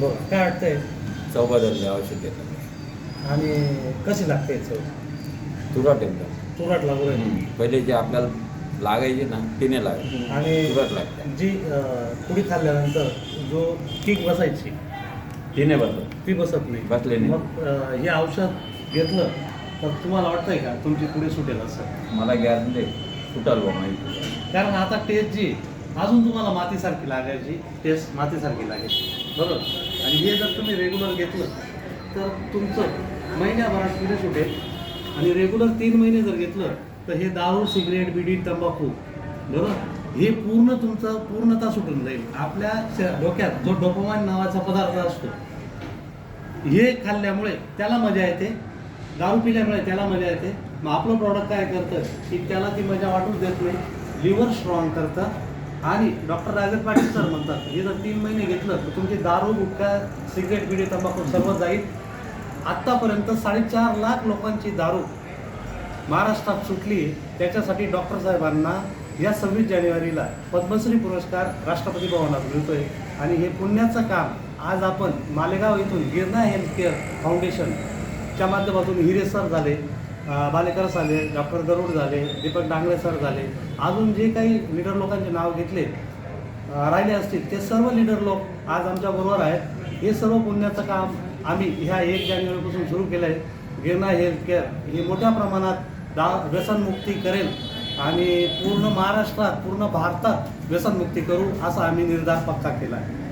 बरं. काय वाटतंय? चव बदलले औषध देतात आणि कशी लागते चव? तुरट एकदम. तुरट लागू राहिली. पहिले जे आपल्याला लागायचे ना तिने लागायचे. आणि तुरट लागते. जी अं, पुडी खाल्ल्यानंतर जो किक बसायची तिने बदलत ती बसत नाही. बसले नाही. मग अं, हे औषध घेतलं तर तुम्हाला वाटतंय का तुमची पुढे सुटेल असं? मला गॅरंटी सुटाल बा माहिती. कारण आता टेस्ट जी अजून तुम्हाला मातीसारखी लागायची टेस्ट मातीसारखी लागेल बरोबर? आणि हे जर तुम्ही रेग्युलर घेतलं तर तुमचं महिन्याभरात पिढे सुटेल. आणि रेग्युलर तीन महिने जर घेतलं तर हे दारू सिगरेट बिडी तंबाखू बरोबर? हे पूर्ण तुमचं पूर्णता सुटून जाईल. आपल्या डोक्यात जो डोपोमाइन नावाचा पदार्थ असतो हे खाल्ल्यामुळे त्याला मजा येते. दारू पिल्यामुळे त्याला मजा येते. मग आपलं प्रॉडक्ट काय करतं की त्याला ती मजा वाटूच देत नाही. लिव्हर स्ट्रॉंग करतं. आणि डॉक्टर राजन पाटील सर म्हणतात हे जर तीन महिने घेतलं तर तुमची दारू गुटखा सिगरेट बिडी तंबाखू सर्व जाईल. आत्तापर्यंत साडेचार लाख लोकांची दारू महाराष्ट्रात सुटली त्याच्यासाठी डॉक्टर साहेबांना या सव्वीस जानेवारीला पद्मश्री पुरस्कार राष्ट्रपती भवनात मिळतोय. आणि हे पुण्याचं काम आज आपण मालेगाव इथून गिरणा हेल्थकेअर फाउंडेशनच्या माध्यमातून हिरे सर झाले. बालेकर झाले डॉक्टर गरुड झाले दीपक डांगळे सर झाले. अजून जे काही लीडर लोकांचे नाव घेतले राहिले असतील ते सर्व लीडर लोक आज आमच्याबरोबर आहेत. हे सर्व पुण्याचं काम आम्ही ह्या एक जानेवारीपासून सुरू केलं आहे गिरणा हेल्थ केअर हे मोठ्या प्रमाणात दा व्यसनमुक्ती करेल आणि पूर्ण महाराष्ट्रात पूर्ण भारतात व्यसनमुक्ती करू असा आम्ही निर्धार पक्का केला आहे